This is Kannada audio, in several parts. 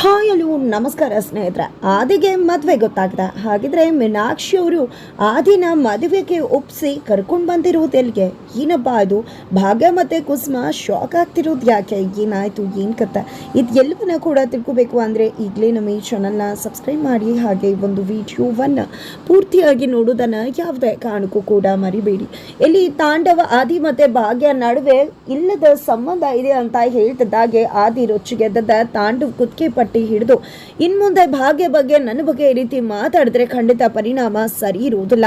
ಹಾಯ್ ಅಲ್ಲೂ, ನಮಸ್ಕಾರ ಸ್ನೇಹಿತರೆ. ಆದಿಗೆ ಮದುವೆ ಗೊತ್ತಾಗಿದೆ ಹಾಗಿದ್ರೆ ಮೀನಾಕ್ಷಿ ಅವರು ಆದಿನ ಮದುವೆಗೆ ಒಪ್ಪಿಸಿ ಕರ್ಕೊಂಡು ಬಂದಿರುವುದು ಎಲ್ಲಿಗೆ ಏನಪ್ಪ ಅದು ಭಾಗ್ಯ ಮತ್ತು ಕುಸುಮ ಶಾಕ್ ಆಗ್ತಿರೋದು ಯಾಕೆ? ಏನಾಯಿತು, ಏನು ಕಥೆ ಇದು ಎಲ್ಲವನ್ನ ಕೂಡ ತಿಳ್ಕೊಬೇಕು ಅಂದರೆ ಈಗಲೇ ನಮ್ಮ ಈ ಚಾನಲ್ನ ಸಬ್ಸ್ಕ್ರೈಬ್ ಮಾಡಿ, ಹಾಗೆ ಒಂದು ವಿಡಿಯೋವನ್ನು ಪೂರ್ತಿಯಾಗಿ ನೋಡೋದನ್ನು ಯಾವುದೇ ಕಾರಣಕ್ಕೂ ಕೂಡ ಮರಿಬೇಡಿ. ಇಲ್ಲಿ ತಾಂಡವ, ಆದಿ ಮತ್ತು ಭಾಗ್ಯ ನಡುವೆ ಇಲ್ಲದ ಸಂಬಂಧ ಇದೆ ಅಂತ ಹೇಳ್ತಿದ್ದಾಗೆ ಆದಿ ರೊಚ್ಚಿಗೆದ್ದ ತಾಂಡವ್ ಕುತ್ತಿಗೆ ಪಟ್ಟಿ ಹಿಡಿದು ಇನ್ಮುಂದೆ ಭಾಗ್ಯ ಬಗ್ಗೆ ನನ್ನ ಬಗ್ಗೆ ಈ ರೀತಿ ಮಾತಾಡಿದ್ರೆ ಖಂಡಿತ ಪರಿಣಾಮ ಸರಿ ಇರುವುದಿಲ್ಲ.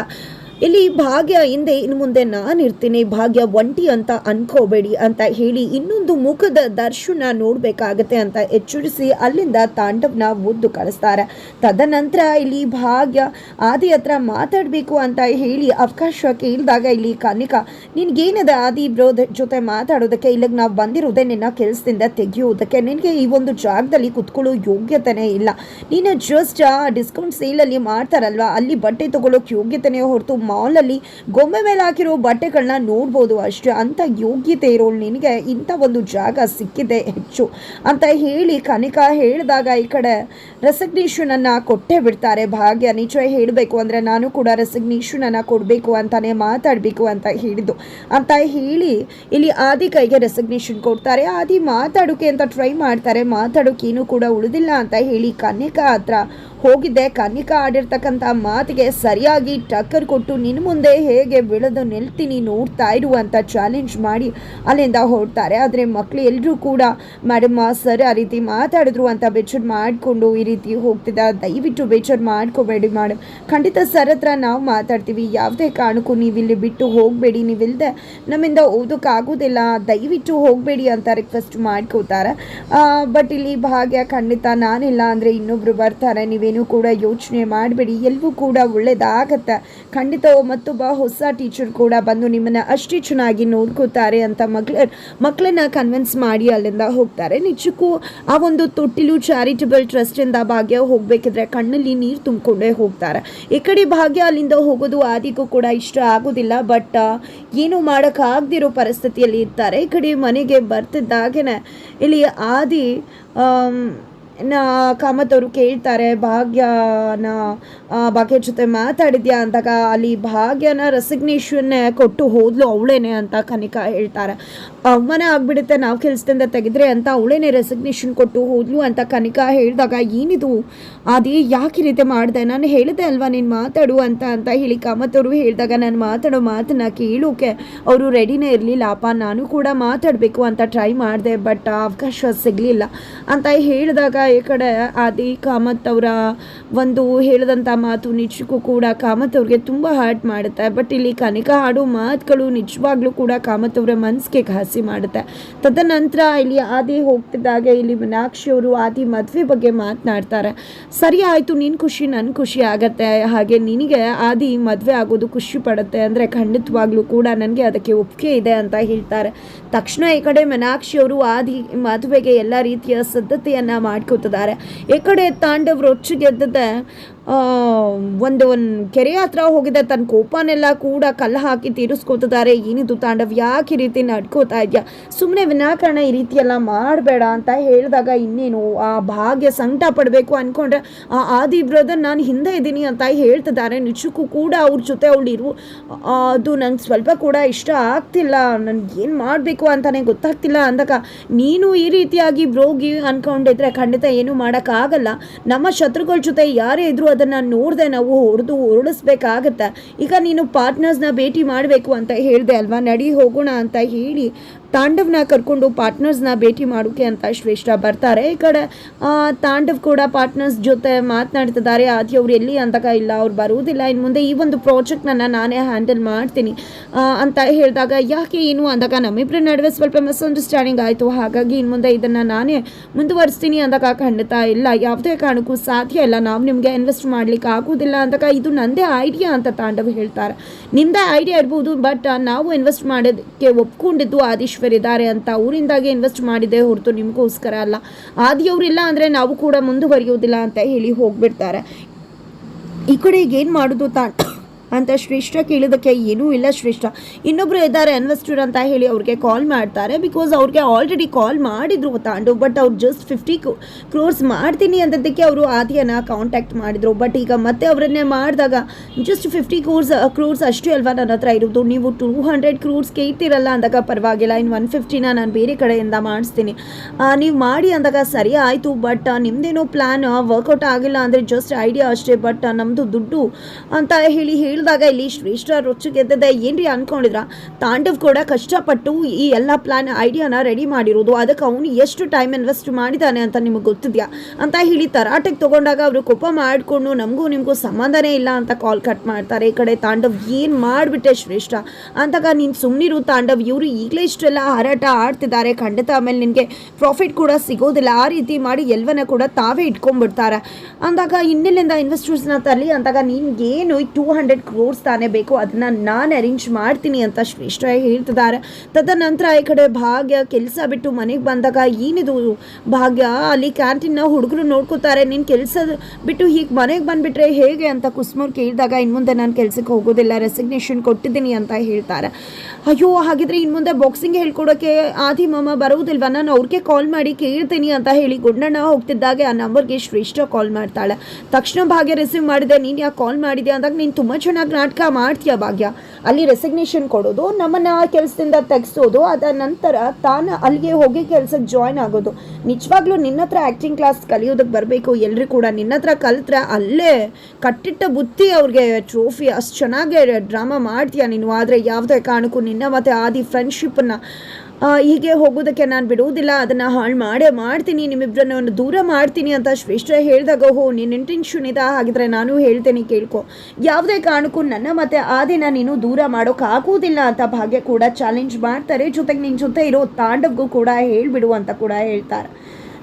ಇಲ್ಲಿ ಭಾಗ್ಯ ಹಿಂದೆ ಇನ್ನು ಮುಂದೆ ನಾನು ಇರ್ತೀನಿ, ಭಾಗ್ಯ ಒಂಟಿ ಅಂತ ಅನ್ಕೋಬೇಡಿ ಅಂತ ಹೇಳಿ ಇನ್ನೊಂದು ಮುಖದ ದರ್ಶನ ನೋಡ್ಬೇಕಾಗತ್ತೆ ಅಂತ ಎಚ್ಚರಿಸಿ ಅಲ್ಲಿಂದ ತಾಂಡವ್ನ ಮುದ್ದು ಕಳಿಸ್ತಾರೆ. ತದನಂತರ ಇಲ್ಲಿ ಭಾಗ್ಯ ಆದಿ ಹತ್ರ ಮಾತಾಡಬೇಕು ಅಂತ ಹೇಳಿ ಅವಕಾಶ ಕೇಳಿದಾಗ ಇಲ್ಲಿ ಕನಿಕಾ, ನಿನ್ಗೇನದ ಆದಿ ಬ್ರೋ ಜೊತೆ ಮಾತಾಡೋದಕ್ಕೆ? ಇಲ್ಲಿಗೆ ನಾವು ಬಂದಿರೋದೇ ನಿನ್ನ ಕೆಲಸದಿಂದ ತೆಗೆಯೋದಕ್ಕೆ. ನಿನಗೆ ಈ ಒಂದು ಜಾಗದಲ್ಲಿ ಕುತ್ಕೊಳ್ಳೋ ಯೋಗ್ಯತೆನೇ ಇಲ್ಲ. ನೀನು ಜಸ್ಟ್ ಡಿಸ್ಕೌಂಟ್ ಸೇಲಲ್ಲಿ ಮಾಡ್ತಾರಲ್ವಾ? ಅಲ್ಲಿ ಬಟ್ಟೆ ತೊಗೊಳ್ಳೋಕೆ ಯೋಗ್ಯತೆನೇ ಹೊರತು ಮಾಲಲ್ಲಿ ಗೊಂಬೆ ಮೇಲೆ ಹಾಕಿರೋ ಬಟ್ಟೆಗಳನ್ನ ನೋಡ್ಬೋದು ಅಷ್ಟೇ. ಅಂತ ಯೋಗ್ಯತೆ ಇರೋಳು ನಿನಗೆ. ಇಂಥ ಒಂದು ಜಾಗ ಸಿಕ್ಕಿದೆ ಹೆಚ್ಚು ಅಂತ ಹೇಳಿ ಕನಿಕಾ ಹೇಳಿದಾಗ ಈ ಕಡೆ ರೆಸಿಗ್ನೇಷನನ್ನು ಕೊಟ್ಟೇ ಬಿಡ್ತಾರೆ. ಭಾಗ್ಯ ನಿಜ ಹೇಳಬೇಕು ಅಂದರೆ ನಾನು ಕೂಡ ರೆಸಿಗ್ನೇಷನನ್ನು ಕೊಡಬೇಕು ಅಂತಾನೆ ಮಾತಾಡಬೇಕು ಅಂತ ಹೇಳಿದ್ದು. ಅಂತ ಹೇಳಿ ಇಲ್ಲಿ ಆದಿ ಕೈಗೆ ರೆಸಿಗ್ನೇಷನ್ ಕೊಡ್ತಾರೆ. ಆದಿ ಮಾತಾಡೋಕೆ ಅಂತ ಟ್ರೈ ಮಾಡ್ತಾರೆ. ಮಾತಾಡೋಕೆ ಏನೂ ಕೂಡ ಉಳಿದಿಲ್ಲ ಅಂತ ಹೇಳಿ ಕನಿಕಾ ಹತ್ರ ಹೋಗಿದ್ದೆ. ಕನ್ನಿಕಾ ಆಡಿರ್ತಕ್ಕಂಥ ಮಾತಿಗೆ ಸರಿಯಾಗಿ ಟಕ್ಕರ್ ಕೊಟ್ಟು ನಿನ್ನ ಮುಂದೆ ಹೇಗೆ ಬೆಳೆದು ನಿಲ್ತೀನಿ ನೋಡ್ತಾ ಇರು ಅಂತ ಚಾಲೆಂಜ್ ಮಾಡಿ ಅಲ್ಲಿಂದ ಹೊರಡ್ತಾರೆ. ಆದರೆ ಮಕ್ಕಳು ಎಲ್ಲರೂ ಕೂಡ ಮೇಡಮ್ ಸರ್ ಆ ರೀತಿ ಮಾತಾಡಿದ್ರು ಅಂತ ಬೇಜಾರು ಮಾಡಿಕೊಂಡು ಈ ರೀತಿ ಹೋಗ್ತಿದ್ದಾರೆ ದಯವಿಟ್ಟು ಬೇಜಾರು ಮಾಡ್ಕೋಬೇಡಿ ಮೇಡಮ್ ಖಂಡಿತ ಸರ್ ಹತ್ರ ನಾವು ಮಾತಾಡ್ತೀವಿ. ಯಾವುದೇ ಕಾರಣಕ್ಕೂ ನೀವು ಇಲ್ಲಿ ಬಿಟ್ಟು ಹೋಗಬೇಡಿ. ನೀವಿಲ್ಲದೆ ನಮ್ಮಿಂದ ಓದೋಕ್ಕಾಗೋದಿಲ್ಲ ದಯವಿಟ್ಟು ಹೋಗಬೇಡಿ ಅಂತ ರಿಕ್ವೆಸ್ಟ್ ಮಾಡ್ಕೋತಾರೆ. ಬಟ್ ಇಲ್ಲಿ ಭಾಗ್ಯ ಖಂಡಿತ ನಾನಿಲ್ಲ ಅಂದರೆ ಇನ್ನೊಬ್ರು ಬರ್ತಾರೆ. ನೀವೇನು ಕೂಡ ಯೋಚನೆ ಮಾಡಬೇಡಿ. ಎಲ್ಲವೂ ಕೂಡ ಒಳ್ಳೇದಾಗತ್ತೆ. ಖಂಡಿತ ಮತ್ತೊಬ್ಬ ಹೊಸ ಟೀಚರ್ ಕೂಡ ಬಂದು ನಿಮ್ಮನ್ನು ಅಷ್ಟೇ ಚೆನ್ನಾಗಿ ನೋಡ್ಕೋತಾರೆ ಅಂತ ಮಕ್ಳ ಮಕ್ಕಳನ್ನ ಕನ್ವಿನ್ಸ್ ಮಾಡಿ ಅಲ್ಲಿಂದ ಹೋಗ್ತಾರೆ. ನಿಜಕ್ಕೂ ಆ ಒಂದು ತೊಟ್ಟಿಲು ಚಾರಿಟಬಲ್ ಟ್ರಸ್ಟಿಂದ ಭಾಗ್ಯ ಹೋಗಬೇಕಿದ್ರೆ ಕಣ್ಣಲ್ಲಿ ನೀರು ತುಂಬಿಕೊಂಡೇ ಹೋಗ್ತಾರೆ. ಈ ಕಡೆ ಭಾಗ್ಯ ಅಲ್ಲಿಂದ ಹೋಗೋದು ಆದಿಗೂ ಕೂಡ ಇಷ್ಟ ಆಗೋದಿಲ್ಲ ಬಟ್ ಏನು ಮಾಡೋಕ್ಕಾಗದಿರೋ ಪರಿಸ್ಥಿತಿಯಲ್ಲಿ ಇರ್ತಾರೆ. ಈ ಕಡೆ ಮನೆಗೆ ಬರ್ತಿದ್ದಾಗೇನೆ ಇಲ್ಲಿ ಆದಿ ಕಾಮತ್ ಅವರು ಕೇಳ್ತಾರೆ, ಭಾಗ್ಯನ ಭಾಗ್ಯ ಜೊತೆ ಮಾತಾಡಿದ್ಯಾ ಅಂದಾಗ ಅಲ್ಲಿ ಭಾಗ್ಯನ ರೆಸಿಗ್ನೇಷನ್ ಕೊಟ್ಟು ಹೋದ್ಲು ಅವಳೇನೆ ಅಂತ ಕನಿಕಾ ಹೇಳ್ತಾರೆ. ಅವಮಾನ ಆಗ್ಬಿಡುತ್ತೆ, ನಾವು ಕೆಲಸದಿಂದ ತೆಗೆದ್ರೆ ಅಂತ ಅವಳೇನೆ ರೆಸಿಗ್ನೇಷನ್ ಕೊಟ್ಟು ಹೋದ್ಲು ಅಂತ ಕನಿಕಾ ಹೇಳಿದಾಗ, ಏನಿದು? ಅದೇ ಯಾಕೆ ಈ ರೀತಿ ಮಾಡಿದೆ? ನಾನು ಹೇಳಿದೆ ಅಲ್ವಾ, ನೀನು ಮಾತಾಡು ಅಂತ ಅಂತ ಹೇಳಿ ಕಾಮತ್ ಹೇಳಿದಾಗ, ನಾನು ಮಾತಾಡೋ ಮಾತನ್ನ ಕೇಳೋಕೆ ಅವರು ರೆಡಿನೇ ಇರಲಿಲ್ಲ. ಅಪ್ಪ, ನಾನು ಕೂಡ ಮಾತಾಡಬೇಕು ಅಂತ ಟ್ರೈ ಮಾಡಿದೆ ಬಟ್ ಅವಕಾಶ ಸಿಗಲಿಲ್ಲ. ಅಂತ ಹೇಳಿದಾಗ ಈ ಕಡೆ ಆದಿ ಕಾಮತ್ ಅವರ ಒಂದು ಹೇಳಿದಂಥ ಮಾತು ನಿಜಕ್ಕೂ ಕೂಡ ಕಾಮತ್ ಅವ್ರಿಗೆ ತುಂಬ ಹರ್ಟ್ ಮಾಡುತ್ತೆ. ಬಟ್ ಇಲ್ಲಿ ಕನಿಕ ಹಾಡು ಮಾತುಗಳು ನಿಜವಾಗ್ಲೂ ಕೂಡ ಕಾಮತ್ ಅವರ ಮನಸ್ಸಿಗೆ ಘಾಸಿ ಮಾಡುತ್ತೆ. ತದನಂತರ ಇಲ್ಲಿ ಆದಿ ಹೋಗ್ತಿದ್ದಾಗ ಇಲ್ಲಿ ಮೀನಾಕ್ಷಿ ಅವರು ಆದಿ ಮದುವೆ ಬಗ್ಗೆ ಮಾತನಾಡ್ತಾರೆ. ಸರಿ ಆಯಿತು ನಿನ್ನ ಖುಷಿ ನನ್ನ ಖುಷಿ ಆಗತ್ತೆ. ಹಾಗೆ ನಿನಗೆ ಆದಿ ಮದುವೆ ಆಗೋದು ಖುಷಿ ಪಡುತ್ತೆ ಅಂದರೆ ಖಂಡಿತವಾಗ್ಲೂ ಕೂಡ ನನಗೆ ಅದಕ್ಕೆ ಒಪ್ಪಿಗೆ ಇದೆ ಅಂತ ಹೇಳ್ತಾರೆ. ತಕ್ಷಣ ಈ ಕಡೆ ಮೀನಾಕ್ಷಿ ಅವರು ಆದಿ ಮದುವೆಗೆ ಎಲ್ಲ ರೀತಿಯ ಸಿದ್ಧತೆಯನ್ನು ಮಾಡ್ಕೋತಿದ್ದಾರೆ ಈ ಕಡೆ ತಾಂಡವ್ ರೊಚ್ಚಿಗೆದ್ದದೆ ಆ, ಒಂದು ಒಂದು ಕೆರೆ ಹತ್ರ ಹೋಗಿದ್ದ ತನ್ನ ಕೋಪನೆಲ್ಲ ಕೂಡ ಕಲ್ಲು ಹಾಕಿ ತೀರಿಸ್ಕೊತಿದ್ದಾರೆ. ಏನಿದು ತಾಂಡವ್? ಯಾಕೆ ಈ ರೀತಿ ನಡ್ಕೋತಾ ಇದೆಯಾ? ಸುಮ್ಮನೆ ವಿನಾಕಾರಣ ಈ ರೀತಿ ಮಾಡಬೇಡ ಅಂತ ಹೇಳಿದಾಗ ಇನ್ನೇನು ಆ ಭಾಗ್ಯ ಸಂಕಟ ಪಡಬೇಕು ಅಂದ್ಕೊಂಡ್ರೆ ಆ ಆದಿ ಬ್ರದರ್ ನಾನು ಹಿಂದೆ ಇದ್ದೀನಿ ಅಂತ ಹೇಳ್ತಿದ್ದಾರೆ. ನಿಜಕ್ಕೂ ಕೂಡ ಅವ್ರ ಜೊತೆ ಅವಳು ಇರು ಅದು ನಂಗೆ ಸ್ವಲ್ಪ ಕೂಡ ಇಷ್ಟ ಆಗ್ತಿಲ್ಲ. ನನಗೆ ಏನು ಮಾಡಬೇಕು ಅಂತಲೇ ಗೊತ್ತಾಗ್ತಿಲ್ಲ ಅಂದಾಗ, ನೀನು ಈ ರೀತಿಯಾಗಿ ಬ್ರೋಗಿ ಅಂದ್ಕೊಂಡಿದ್ರೆ ಖಂಡಿತ ಏನು ಮಾಡೋಕ್ಕಾಗಲ್ಲ. ನಮ್ಮ ಶತ್ರುಗಳ ಜೊತೆ ಯಾರೇ ಇದ್ರೂ ಅದನ್ನು ನೋಡದೆ ನಾವು ಹೊಡೆದು ಹೊರಡಿಸ್ಬೇಕಾಗತ್ತೆ ಈಗ ನೀನು ಪಾರ್ಟ್ನರ್ಸ್ನ ಭೇಟಿ ಮಾಡಬೇಕು ಅಂತ ಹೇಳಿದೆ ಅಲ್ವಾ? ನಡಿ ಹೋಗೋಣ ಅಂತ ಹೇಳಿ ತಾಂಡವ್ನ ಕರ್ಕೊಂಡು ಪಾರ್ಟ್ನರ್ಸ್ನ ಭೇಟಿ ಮಾಡೋಕೆ ಅಂತ ಶ್ರೇಷ್ಠ ಬರ್ತಾರೆ. ಈ ಕಡೆ ತಾಂಡವ್ ಕೂಡ ಪಾರ್ಟ್ನರ್ಸ್ ಜೊತೆ ಮಾತನಾಡ್ತಿದ್ದಾರೆ. ಆದಿ ಅವ್ರು ಎಲ್ಲಿ ಅಂದಾಗ ಇಲ್ಲ, ಅವ್ರು ಬರುವುದಿಲ್ಲ. ಇನ್ನು ಮುಂದೆ ಈ ಒಂದು ಪ್ರಾಜೆಕ್ಟ್ನ ನಾನೇ ಹ್ಯಾಂಡಲ್ ಮಾಡ್ತೀನಿ ಅಂತ ಹೇಳಿದಾಗ ಯಾಕೆ ಏನು ಅಂದಾಗ ನಮ್ಮಿಬ್ಬರ ನಡುವೆ ಸ್ವಲ್ಪ ಮಿಸ್ಅಂಡರ್ಸ್ಟ್ಯಾಂಡಿಂಗ್ ಆಯಿತು. ಹಾಗಾಗಿ ಇನ್ನು ಮುಂದೆ ಇದನ್ನು ನಾನೇ ಮುಂದುವರಿಸ್ತೀನಿ ಅಂದಾಗ ಖಂಡಿತ ಇಲ್ಲ. ಯಾವುದೇ ಕಾರಣಕ್ಕೂ ಸಾಧ್ಯ ಇಲ್ಲ. ನಾವು ನಿಮಗೆ ಇನ್ವೆಸ್ಟ್ ಮಾಡ್ಲಿಕ್ಕೆ ಆಗೋದಿಲ್ಲ ಅಂದಾಗ ಇದು ನಂದೇ ಐಡಿಯಾ ಅಂತ ತಾಂಡವ್ ಹೇಳ್ತಾರೆ. ನಿಮ್ಮದೇ ಐಡಿಯಾ ಇರ್ಬೋದು ಬಟ್ ನಾವು ಇನ್ವೆಸ್ಟ್ ಮಾಡೋದಕ್ಕೆ ಒಪ್ಕೊಂಡಿದ್ದು ಆದೀಶ್ವರ್ ಇದ್ದಾರೆ ಅಂತ ಅವರಿಂದಾಗೆ ಇನ್ವೆಸ್ಟ್ ಮಾಡಿದೆ ಹೊರತು ನಿಮಗೋಸ್ಕರ ಅಲ್ಲ. ಆದಿಯವರಿಲ್ಲ ಅಂದರೆ ನಾವು ಕೂಡ ಮುಂದುವರಿಯೋದಿಲ್ಲ ಅಂತ ಹೇಳಿ ಹೋಗ್ಬಿಡ್ತಾರೆ. ಈ ಕಡೆ ಏನು ಮಾಡೋದು ತಾಂಡ ಅಂತ ಶ್ರೇಷ್ಠ ಕೇಳಿದಕ್ಕೆ ಏನೂ ಇಲ್ಲ ಶ್ರೇಷ್ಠ. ಇನ್ನೊಬ್ರು ಇದ್ದಾರೆ ಇನ್ವೆಸ್ಟರ್ ಅಂತ ಹೇಳಿ ಅವ್ರಿಗೆ ಕಾಲ್ ಮಾಡ್ತಾರೆ ಬಿಕಾಸ್ ಅವ್ರಿಗೆ ಆಲ್ರೆಡಿ ಕಾಲ್ ಮಾಡಿದ್ರು ತಾಂಡು ಬಟ್ ಅವ್ರು ಜಸ್ಟ್ ಫಿಫ್ಟಿ ಕ್ರೋರ್ಸ್ ಮಾಡ್ತೀನಿ ಅಂದದ್ದಕ್ಕೆ ಅವರು ಆದಿಯನ್ನು ಕಾಂಟ್ಯಾಕ್ಟ್ ಮಾಡಿದರು. ಬಟ್ ಈಗ ಮತ್ತೆ ಅವರನ್ನೇ ಮಾಡಿದಾಗ ಜಸ್ಟ್ ಫಿಫ್ಟಿ ಕ್ರೋರ್ಸ್ ಕ್ರೋರ್ಸ್ ಅಷ್ಟೇ ಅಲ್ವಾ ನನ್ನ ಹತ್ರ ಇರೋದು. ನೀವು ಟೂ ಹಂಡ್ರೆಡ್ ಕ್ರೋರ್ಸ್ ಕೇಳ್ತಿರಲ್ಲ ಅಂದಾಗ ಪರವಾಗಿಲ್ಲ. ಇನ್ನು ಒನ್ ಫಿಫ್ಟಿನ ನಾನು ಬೇರೆ ಕಡೆಯಿಂದ ಮಾಡಿಸ್ತೀನಿ. ನೀವು ಮಾಡಿ ಅಂದಾಗ ಸರಿ ಆಯಿತು ಬಟ್ ನಿಮ್ಮದೇನೋ ಪ್ಲ್ಯಾನ್ ವರ್ಕೌಟ್ ಆಗಿಲ್ಲ ಅಂದರೆ ಜಸ್ಟ್ ಐಡಿಯಾ ಅಷ್ಟೇ. ಬಟ್ ನಮ್ಮದು ದುಡ್ಡು ಅಂತ ಹೇಳಿ ಹೇಳಿ ಹೇಳಿದಾಗ ಇಲ್ಲಿ ಶ್ರೇಷ್ಠ ರೊಚ್ಚಿಗೆದ್ದದೆ ಏನ್ರಿ ಅನ್ಕೊಂಡಿದ್ರ? ತಾಂಡವ್ ಕೂಡ ಕಷ್ಟಪಟ್ಟು ಈ ಎಲ್ಲ ಪ್ಲಾನ್ ಐಡಿಯಾನ ರೆಡಿ ಮಾಡಿರೋದು. ಅದಕ್ಕೆ ಅವನು ಎಷ್ಟು ಟೈಮ್ ಇನ್ವೆಸ್ಟ್ ಮಾಡಿದ್ದಾನೆ ಅಂತ ನಿಮಗೆ ಗೊತ್ತಿದ್ಯಾ? ಅಂತ ಹೇಳಿ ತರಾಟೆಗೆ ತಗೊಂಡಾಗ ಅವರು ಕೋಪ ಮಾಡಿಕೊಂಡು, ನಮಗೂ ನಿಮಗೂ ಸಂಬಂಧನೇ ಇಲ್ಲ ಅಂತ ಕಾಲ್ ಕಟ್ ಮಾಡ್ತಾರೆ. ಈ ಕಡೆ ತಾಂಡವ್ ಏನು ಮಾಡಿಬಿಟ್ಟೆ ಶ್ರೇಷ್ಠ ಅಂತಾಗ ನೀನು ಸುಮ್ಮನಿರು ತಾಂಡವ್. ಇವರು ಈಗಲೇ ಇಷ್ಟೆಲ್ಲ ಹಾರಾಟ ಆಡ್ತಿದ್ದಾರೆ. ಖಂಡಿತ ಆಮೇಲೆ ನಿನಗೆ ಪ್ರಾಫಿಟ್ ಕೂಡ ಸಿಗೋದಿಲ್ಲ. ಆ ರೀತಿ ಮಾಡಿ ಎಲ್ವನ ಕೂಡ ತಾವೇ ಇಟ್ಕೊಂಡ್ಬಿಡ್ತಾರೆ. ಅಂದಾಗ ಇನ್ನೆಲ್ಲಿಂದ ಇನ್ವೆಸ್ಟರ್ಸ್ನ ತರಲಿ? ಅಂದಾಗ ನಿನ್ಗೇನು ಟೂ ಹಂಡ್ರೆಡ್ ಕ್ರೋರ್ಸ್ ತಾನೇ ಬೇಕು, ಅದನ್ನು ನಾನು ಅರೇಂಜ್ ಮಾಡ್ತೀನಿ ಅಂತ ಶ್ರೇಷ್ಠ ಹೇಳ್ತಿದ್ದಾರೆ. ತದನಂತರ ಈ ಕಡೆ ಭಾಗ್ಯ ಕೆಲಸ ಬಿಟ್ಟು ಮನೆಗೆ ಬಂದಾಗ ಏನಿದು? ಭಾಗ್ಯ ಅಲ್ಲಿ ಕ್ಯಾಂಟೀನ್ನ ಹುಡುಗರು ನೋಡ್ಕೋತಾರೆ, ನೀನು ಕೆಲಸ ಬಿಟ್ಟು ಹೀಗೆ ಮನೆಗೆ ಬಂದುಬಿಟ್ರೆ ಹೇಗೆ ಅಂತ ಕುಸ್ಮೂರ್ ಕೇಳಿದಾಗ ಇನ್ನು ಮುಂದೆ ನಾನು ಕೆಲಸಕ್ಕೆ ಹೋಗೋದಿಲ್ಲ ರೆಸಿಗ್ನೇಷನ್ ಕೊಟ್ಟಿದ್ದೀನಿ ಅಂತ ಹೇಳ್ತಾರೆ. ಅಯ್ಯೋ, ಹಾಗಿದ್ರೆ ಇನ್ನು ಮುಂದೆ ಬಾಕ್ಸಿಂಗ್ ಹೇಳ್ಕೊಡೋಕ್ಕೆ ಆದಿ ಮಾಮ ಬರುವುದಿಲ್ವ? ನಾನು ಅವ್ರಿಗೆ ಕಾಲ್ ಮಾಡಿ ಕೇಳ್ತೀನಿ ಅಂತ ಹೇಳಿ ಗುಂಡಣ್ಣ ಹೋಗ್ತಿದ್ದಾಗೆ, ಆ ನಂಬರ್ಗೆ ಶ್ರೇಷ್ಠ ಕಾಲ್ ಮಾಡ್ತಾಳೆ. ತಕ್ಷಣ ಭಾಗ್ಯ ರಿಸೀವ್ ಮಾಡಿದೆ, ನೀನು ಯಾಕೆ ಕಾಲ್ ಮಾಡಿದೆ ಅಂದಾಗ, ನೀನು ತುಂಬ ಚೆನ್ನಾಗಿ ನಾಟಕ ಮಾಡ್ತೀಯ ಭಾಗ್ಯ? ಅಲ್ಲಿ ರೆಸಿಗ್ನೇಷನ್ ಕೊಡೋದು, ನಮ್ಮನ್ನು ಕೆಲಸದಿಂದ ತೆಗೆಸೋದು, ಅದ ನಂತರ ತಾನು ಅಲ್ಲಿಗೆ ಹೋಗಿ ಕೆಲಸಕ್ಕೆ ಜಾಯ್ನ್ ಆಗೋದು. ನಿಜವಾಗ್ಲೂ ನಿನ್ನ ಹತ್ರ ಆ್ಯಕ್ಟಿಂಗ್ ಕ್ಲಾಸ್ ಕಲಿಯೋದಕ್ಕೆ ಬರಬೇಕು ಎಲ್ಲರೂ ಕೂಡ ನಿನ್ನ ಹತ್ರ ಕಲಿತ್ರೆ ಅಲ್ಲೇ ಕಟ್ಟಿಟ್ಟ ಬುತ್ತಿ ಅವ್ರಿಗೆ ಟ್ರೋಫಿ ಅಷ್ಟು ಚೆನ್ನಾಗಿ ಡ್ರಾಮಾ ಮಾಡ್ತೀಯ ನೀನು? ಆದರೆ ಯಾವುದೇ ಕಾರಣಕ್ಕೂ ನಿನ್ನ ಮತ್ತು ಆದಿ ಫ್ರೆಂಡ್ಶಿಪ್ಪನ್ನು ಹೀಗೆ ಹೋಗೋದಕ್ಕೆ ನಾನು ಬಿಡುವುದಿಲ್ಲ. ಅದನ್ನು ಹಾಳು ಮಾಡೇ, ಮಾಡ್ತೀನಿ. ನಿಮ್ಮಿಬ್ಬರನ್ನ ದೂರ ಮಾಡ್ತೀನಿ ಅಂತ ಶ್ರೇಷ್ಠ ಹೇಳಿದಾಗ ಹೋ ನಿನ್ನ ಇಂಟೆನ್ಷನ್ ಇದ ಹಾಗಿದ್ರೆ ನಾನು ಹೇಳ್ತೇನೆ ಕೇಳ್ಕೊ. ಯಾವುದೇ ಕಾರಣಕ್ಕೂ ನನ್ನ ಮತ್ತೆ ಆ ದಿನ ನೀನು ದೂರ ಮಾಡೋಕ್ಕಾಗೋದಿಲ್ಲ ಅಂತ ಭಾಗ್ಯ ಕೂಡ ಚಾಲೆಂಜ್ ಮಾಡ್ತಾರೆ. ಜೊತೆಗೆ ನಿನ್ನ ಜೊತೆ ಇರೋ ತಾಂಡವ್ಗೂ ಕೂಡ ಹೇಳಿಬಿಡು ಅಂತ ಕೂಡ ಹೇಳ್ತಾರೆ.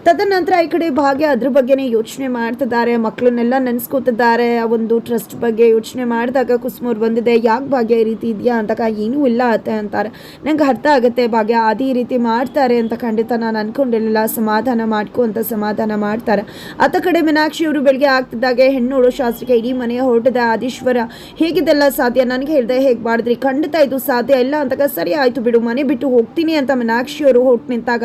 ತದನಂತರ ಈ ಕಡೆ ಭಾಗ್ಯ ಅದ್ರ ಬಗ್ಗೆನೇ ಯೋಚನೆ ಮಾಡ್ತಿದ್ದಾರೆ ಮಕ್ಕಳನ್ನೆಲ್ಲ ನೆನೆಸ್ಕೋತಿದ್ದಾರೆ. ಆ ಒಂದು ಟ್ರಸ್ಟ್ ಬಗ್ಗೆ ಯೋಚನೆ ಮಾಡಿದಾಗ ಕುಸುಮವ್ರು ಬಂದಿದೆ, ಯಾಕೆ ಭಾಗ್ಯ ಈ ರೀತಿ ಇದೆಯಾ ಅಂತಾಗ ಏನೂ ಇಲ್ಲ ಅತ್ತೆ ಅಂತಾರೆ. ನಂಗೆ ಅರ್ಥ ಆಗುತ್ತೆ ಭಾಗ್ಯ ಈ ರೀತಿ ಮಾಡ್ತಾರೆ ಅಂತ ಖಂಡಿತ ನಾನು ಅನ್ಕೊಂಡಿರಲಿಲ್ಲ. ಸಮಾಧಾನ ಮಾಡ್ಕೊ ಅಂತ ಸಮಾಧಾನ ಮಾಡ್ತಾರೆ. ಅತ್ತ ಕಡೆ ಮೀನಾಕ್ಷಿ ಅವರು ಬೆಳಗ್ಗೆ ಆಗ್ತಿದ್ದಾಗೆ ಹೆಣ್ಣೋಳು ಶಾಸ್ತ್ರಕ್ಕೆ ಇಡೀ ಮನೆ ಹೊರಟದ, ಆದೀಶ್ವರ. ಹೇಗಿದೆಲ್ಲ ಸಾಧ್ಯ? ನನಗೆ ಹೇಳಿದೆ ಹೇಗೆ ಮಾಡಿದ್ರಿ? ಖಂಡಿತ ಇದು ಸಾಧ್ಯ ಇಲ್ಲ ಅಂತಾಗ ಸರಿ ಆಯಿತು ಬಿಡು, ಮನೆ ಬಿಟ್ಟು ಹೋಗ್ತೀನಿ ಅಂತ ಮೀನಾಕ್ಷಿ ಅವರು ಹೊರಟು ನಿಂತಾಗ.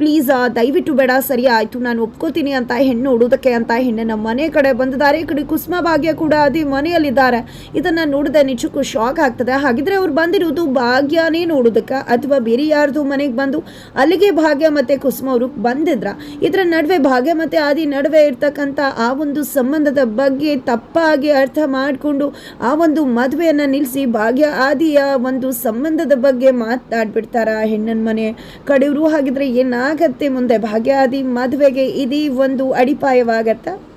ಪ್ಲೀಸ್ ದಯವಿಟ್ಟು ಬೇಡ, ಸರಿ ಆಯಿತು ನಾನು ಒಪ್ಕೋತೀನಿ ಅಂತ ಹೆಣ್ಣು ಹುಡುದಕ್ಕೆ ಅಂತ ಹೆಣ್ಣಿನ ಮನೆ ಕಡೆ ಬಂದಿದ್ದಾರೆ. ಈ ಕಡೆ ಕುಸುಮ ಭಾಗ್ಯ ಕೂಡ ಅದೇ ಮನೆಯಲ್ಲಿದ್ದಾರೆ. ಇದನ್ನು ನೋಡಿದ ನಿಜಕ್ಕೂ ಶಾಕ್ ಆಗ್ತದೆ. ಹಾಗಿದ್ರೆ ಅವ್ರು ಬಂದಿರೋದು ಭಾಗ್ಯನೇ ನೋಡೋದಕ್ಕೆ ಅಥವಾ ಬೇರೆ ಯಾರ್ದು ಮನೆಗೆ ಬಂದು ಅಲ್ಲಿಗೆ ಭಾಗ್ಯ ಮತ್ತು ಕುಸುಮ ಅವರು ಬಂದಿದ್ರ. ಇದರ ನಡುವೆ ಭಾಗ್ಯ ಮತ್ತು ಆದಿ ನಡುವೆ ಇರ್ತಕ್ಕಂಥ ಆ ಒಂದು ಸಂಬಂಧದ ಬಗ್ಗೆ ತಪ್ಪಾಗಿ ಅರ್ಥ ಮಾಡಿಕೊಂಡು ಆ ಒಂದು ಮದುವೆಯನ್ನು ನಿಲ್ಲಿಸಿ ಭಾಗ್ಯ ಆದಿಯ ಒಂದು ಸಂಬಂಧದ ಬಗ್ಗೆ ಮಾತಾಡ್ಬಿಡ್ತಾರ ಹೆಣ್ಣನ ಮನೆ ಕಡೆಯವರು. ಹಾಗಿದ್ರೆ ಏನಾಗತ್ತೆ ಮುಂದೆ? ಭಾಗ್ಯ ಆದಿ ಮದುವೆಗೆ ಇದೀ ಒಂದು ಅಡಿಪಾಯವಾಗತ್ತಾ?